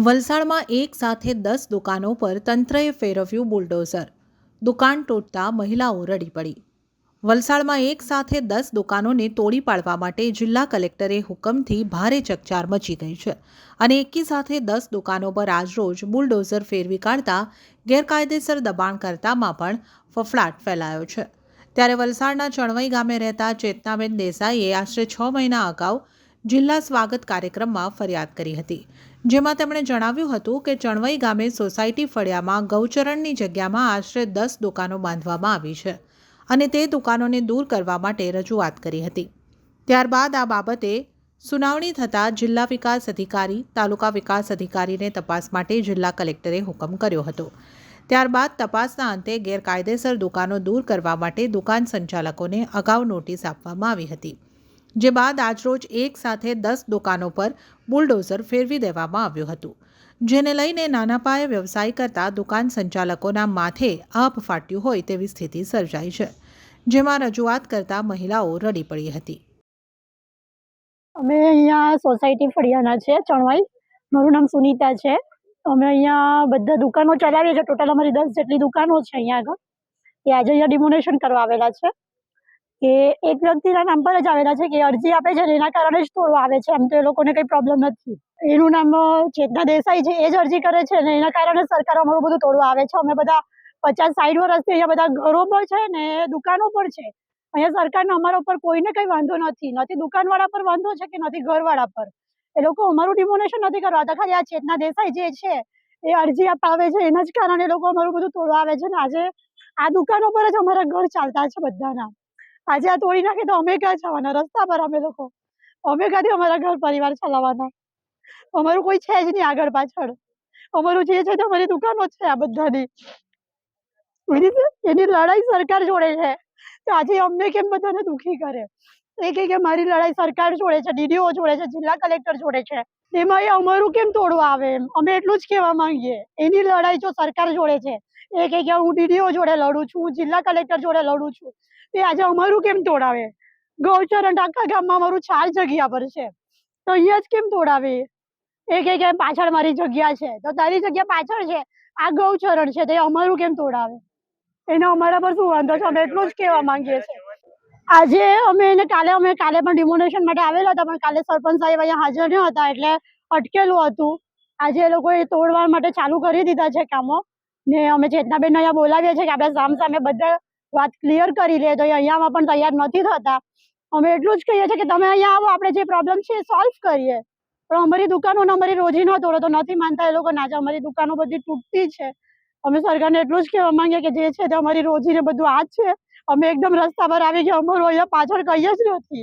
વલસાડમાં એક સાથે દસ દુકાનો પર તંત્રએ ફેરવ્યું બુલડોઝર. દુકાન તૂટતા મહિલાઓ રડી પડી. વલસાડમાં એક સાથે દસ દુકાનોને તોડી પાડવા માટે જિલ્લા કલેક્ટરે હુકમથી ભારે ચકચાર મચી ગઈ છે અને એકી સાથે દસ દુકાનો પર આજરોજ બુલડોઝર ફેરવી કાઢતા ગેરકાયદેસર દબાણકર્તામાં પણ ફફડાટ ફેલાયો છે. ત્યારે વલસાડના ચણવઈ ગામે રહેતા ચેતનાબેન દેસાઈએ આશરે છ મહિના અગાઉ જિલ્લા સ્વાગત કાર્યક્રમમાં ફરિયાદ કરી હતી. જેમાં તેમણે જણાવ્યું હતું કે ચણવઈ ગામે સોસાયટી ફળિયામાં ગૌચરણની જગ્યામાં આશરે દસ દુકાનો બાંધવામાં આવી છે અને તે દુકાનોને દૂર કરવા માટે રજૂઆત કરી હતી. ત્યારબાદ આ બાબતે સુનાવણી થતાં જિલ્લા વિકાસ અધિકારી, તાલુકા વિકાસ અધિકારીને તપાસ માટે જિલ્લા કલેક્ટરે હુકમ કર્યો હતો. ત્યારબાદ તપાસના અંતે ગેરકાયદેસર દુકાનો દૂર કરવા માટે દુકાન સંચાલકોને અગાઉ નોટિસ આપવામાં આવી હતી. જે બાદ આજરોજ એક સાથે દસ દુકાનો પર બુલડોઝર ફેરવી દેવામાં આવ્યું હતું, જેને લઈને નાના પાયે વ્યવસાય કરતા દુકાન સંચાલકોના માથે આપ ફાટ્યું હોય તેવી સ્થિતિ સર્જાઈ છે, જેમાં રજૂઆત કરતા મહિલાઓ રડી પડી હતી. અમે અહીંયા સોસાયટી ફળિયાના છે, ચણવાઈ. મારું નામ સુનીતા છે. અમે અહીંયા બધા દુકાનો ચલાવીએ છીએ. ટોટલ અમારી દસ જેટલી દુકાનો છે અહીંયા આગળ. એ આજે અહીંયા ડિમોનેશન કરવા આવેલા છે. કે એક વ્યક્તિના નામ પર જ આવેલા છે કે અરજી આપે છે એના કારણે જ તોડવા આવે છે. એમ તો એ લોકોને કંઈ પ્રોબ્લેમ નથી. એનું નામ ચેતના દેસાઈ છે, એ જ અરજી કરે છે ને એના કારણે સરકાર અમારું બધું તોડવા આવે છે. અમે બધા પચાસ સાઈઠ વર્ષથી અહીંયા બધા ઘરો પણ છે ને દુકાનો પણ છે. અહીંયા સરકારને અમારા ઉપર કોઈને કંઈ વાંધો નથી. નથી દુકાનવાળા પર વાંધો છે કે નથી ઘરવાળા પર? એ લોકો અમારું ડિમોનેશન નથી કરવાતા ખાલી આ ચેતના દેસાઈ જે છે, એ અરજી અપાવે છે. એના જ કારણે એ લોકો અમારું બધું તોડવા આવે છે ને. આજે આ દુકાનો પર જ અમારા ઘર ચાલતા છે બધાના. આજે આ તોડી નાખે તો અમે ક્યાં જવાના? રસ્તા પર અમે લોકો. અમે ક્યાંથી અમારા ઘર પરિવાર ચલાવવાના? અમારું કોઈ છે જ નહીં આગળ પાછળ. અમારું જે છે તે અમારી દુકાનો છે આ બધાની. એની એની લડાઈ સરકાર જોડે છે. તો આજે અમને કેમ બધાને દુખી કરે? એ કે મારી લડાઈ સરકાર જોડે છે, ડીડીઓ જોડે છે, જિલ્લા કલેક્ટર જોડે છે. એમાં એ અમારું કેમ તોડવા આવે એમ? અમે એટલું જ કહેવા માંગીએ. એની લડાઈ જો સરકાર જોડે છે, એ કે હું ડીડીઓ જોડે લડું છું જિલ્લા કલેક્ટર જોડે લડું છું. એ આજે અમારું કેમ તોડાવે? ગૌચરણ આખા ગામમાં અમારું ચાર જગ્યા પર છે. તો અહીંયા જ કેમ તોડાવે? એ કે પાછળ મારી જગ્યા છે. તો તારી જગ્યા પાછળ છે? આ ગૌચરણ છે, તો અમારું કેમ તોડાવે? એને અમારા પર શું વાંધો છે? અમે એટલું જ કહેવા માંગીએ છીએ. આજે અમે એને કાલે અમે કાલે પણ ડિમોનેશન માટે આવેલા હતા, પણ કાલે સરપંચ સાહેબ અહીંયા હાજર ન હતા, એટલે અટકેલું હતું. આજે એ લોકોએ તોડવા માટે ચાલુ કરી દીધા છે કામો. ને અમે ચેતનાબેન અહીંયા બોલાવીએ છીએ કે આપણે સામ સામે બધા વાત ક્લિયર કરી લે, તો અહીંયામાં પણ તૈયાર નથી થતા. અમે એટલું જ કહીએ છીએ કે તમે અહીંયા આવો, આપણે જે પ્રોબ્લેમ છે એ સોલ્વ કરીએ. પણ અમારી દુકાનો ને અમારી રોજી ન તોડો, તો નથી માનતા એ લોકો નાચે અમારી દુકાનો બધી તૂટતી છે. અમે સરકારને એટલું જ કહેવા માંગીએ કે જે છે તે અમારી રોજી ને બધું આ જ છે. અમે એકદમ રસ્તા પર આવી ગયા અમારું અહીંયા પાછળ કંઈ જ નથી.